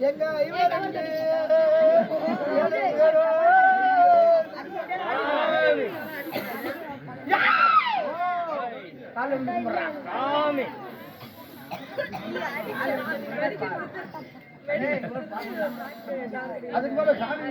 எங்க இவன் ரெண்டு அதுக்கு மேல சாமி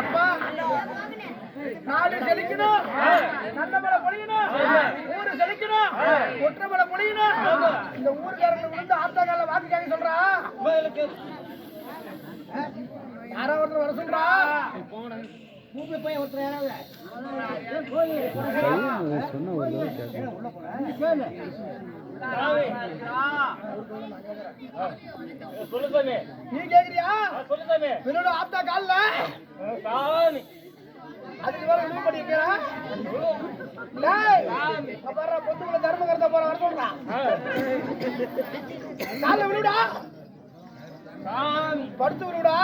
எப்பா நாடு செழிக்கணும். நல்ல மழை பொழியணும். ஊரு செழிக்கணும். ஒற்றை மழை பொழியணும். இந்த ஊருக்காரங்க விழுந்து ஆத்தா கால வாக்கு கேட்க சொல்றா. யாரோ ஒருத்தர் வர சொல்றா. மூணு போய் ஒருத்தர் யாராவது. சொன்ன ஒரு. நீ கேக்குறியா என்னோட ஆத்தா கால்ல அதுக்கு மேல விழுவு பண்ணிக்கிறா பாரு பொத்துக்குள்ள தர்ம கருத்த போற வர சொல்றான் கால்ல விழுடா படுத்து விழுடா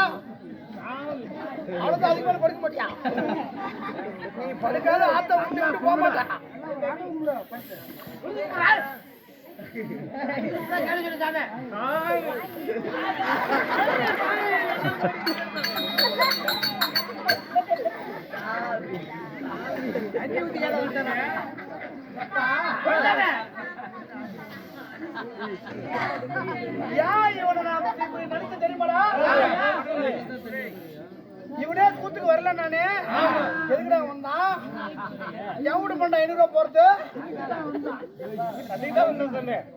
அவ்வளவுதான் அதுக்கு மேல படுக்க மாட்டியா? நீ படுக்காத ஆத்த விட்டு விட்டு போக மாட்டா. ஏன் இவனை கூத்துக்கு வரல நானு எதுக்குடா வந்தான் எவ்வளவு பண்ண ஐநூறு ரூபா போறது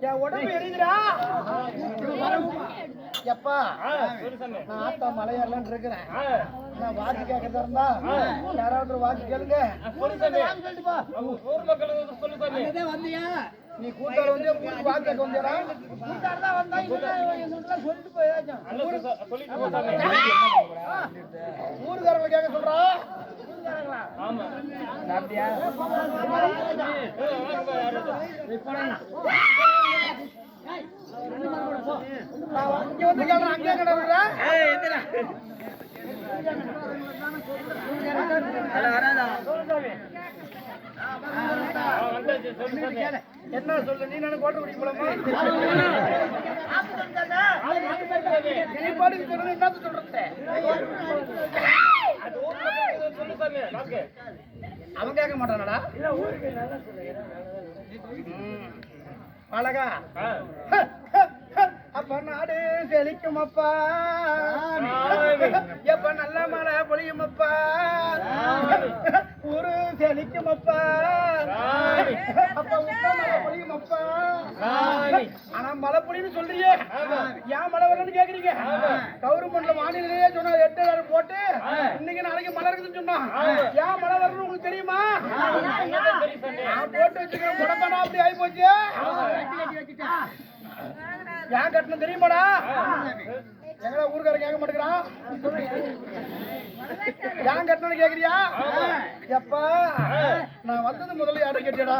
என் உடம்பு எரியுதுடா எப்பா? நான் ஆத்தா மலையாளன்னு இருக்கிறேன். நான் வாக்கு கேட்கறதா இருந்தா யாராவது வாக்கு கேளுங்க. நீ கூட்டால வந்து ஊருக்கு வாக்கு கேட்க வந்தியாடா? கூட்டால தான் வந்தா சொல்லிட்டு போயாச்சும் ஊருக்காரங்களை கேட்க சொல்றா? நான் இங்க வந்து கேட்கறேன் அங்கே கிடக்குறேன் என்ன சொல்லு நீ நானும் கோட்டை குடிக்க போலாமா நீ பாட்டுக்கு சொல்லு என்னத்த சொல்றது அவன் கேட்க மாட்டானடா. அழகா அப்ப நாடு செழிக்கும் அப்பா எப்ப நல்ல மழை பொழியும் அப்பா ஊரு செழிக்கும் அப்பா மழை பொழியும் அப்பா ஆனா மழை பொழியும் சொல்றீங்க. ஏன் மழை வரலன்னு கேக்குறீங்க? கவர்மெண்ட்ல வானிலையே சொன்னா எட்டு போட்டு இன்னைக்கு நாளைக்கு மழை இருக்குதுன்னு சொன்னா. ஏன் மழை வரணும் உங்களுக்கு தெரியுமா? நான் போட்டு வச்சுக்கிறேன். அப்படி ஆகி போச்சு ஏன் கட்டணும் தெரியுமாடா? எங்கடா ஊருக்காரன் கேட்க மாட்டேங்கிறான்? ஏன் கட்டணும்னு கேக்குறியா எப்பா நான் வந்தது முதல்ல யாரும் கேட்டியடா?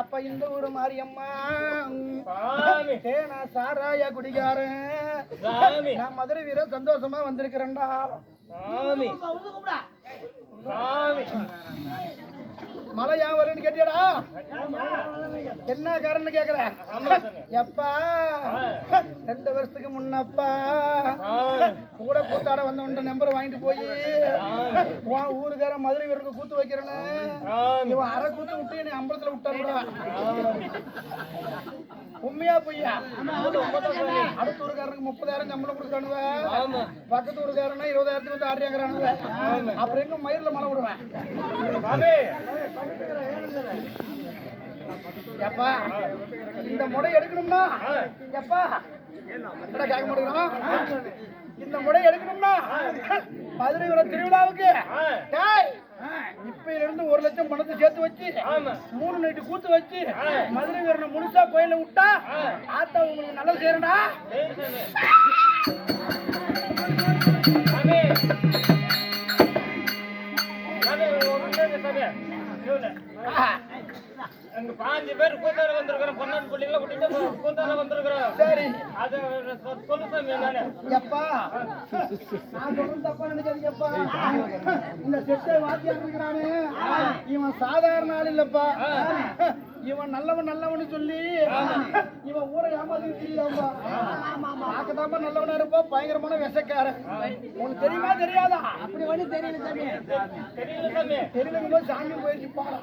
அப்ப இந்த ஊரு மாரியம்மா. நான் சாராய குடிகாரன். நான் மதுரை வீர சந்தோஷமா வந்திருக்கிறேன்டா. மழை ஏன் வரும்னு கேட்டியாடா. என்ன காரணம் கேக்குற? எப்பா? ரெண்டு வருஷத்துக்கு முன்னப்பா. கூட கூத்தாட வந்தவன்ட்ட நம்பர் வாங்கிட்டு போய். உன் ஊருக்கார மதுரை வீரருக்கு கூத்து வைக்கிறேன்னு. இவன் அரை கூத்து விட்டு நீ அம்பலத்துல விட்டாருடா. உண்மையா பொய்யா? அடுத்த ஊருக்காரனுக்கு முப்பதாயிரம் சம்பளம் கொடுத்தானுவ பக்கத்து ஊருக்காரனா இருபதாயிரத்துக்கு வந்து ஆடுறாங்கிறானுவ. அப்புறம் எங்க மயிரில் மழை விடுவேன் எப்பா இந்த முறை எடுக்கணும்னா எப்பா? என்னடா கேட்க மாட்டேங்கிறோம்? இந்த முறை எடுக்கணும்னா மதுரை திருவிழாவுக்கு டேய், இப்பையில இருந்து ஒரு லட்சம் பணத்தை சேர்த்து வச்சு மூணு நைட்டு கூத்து வச்சு மதுரை வீரனை முழுசா கோயில விட்டா ஆத்தா உங்களுக்கு நல்லது செய்யறா பேர் கூத்தாட வந்திருக்கிறோம் பிள்ளைங்கள விட்டுட்டு கூத்தாட வந்திருக்கிறோம். சரி. அது சொல்லு சாமி நானு எப்பா? நான் சொல்றது தப்பா நினைக்காதீங்கப்பா இந்த செட்டை வாத்தியார் இருக்கிறானே. இவன் சாதாரண ஆள் இல்லப்பா. இவன் நல்லவன் நல்லவன்னு சொல்லி இவன் ஊரை ஏமாத்தி தெரியலப்பா பார்க்கதாப்பா நல்லவனா இருப்பா. பயங்கரமான விஷக்காரன். உனக்கு தெரியுமா தெரியாதா? அப்படி ஒண்ணு தெரியல சாமி. தெரியல சாமி. தெரியலங்க போது சாமி போயிடுச்சு பாடா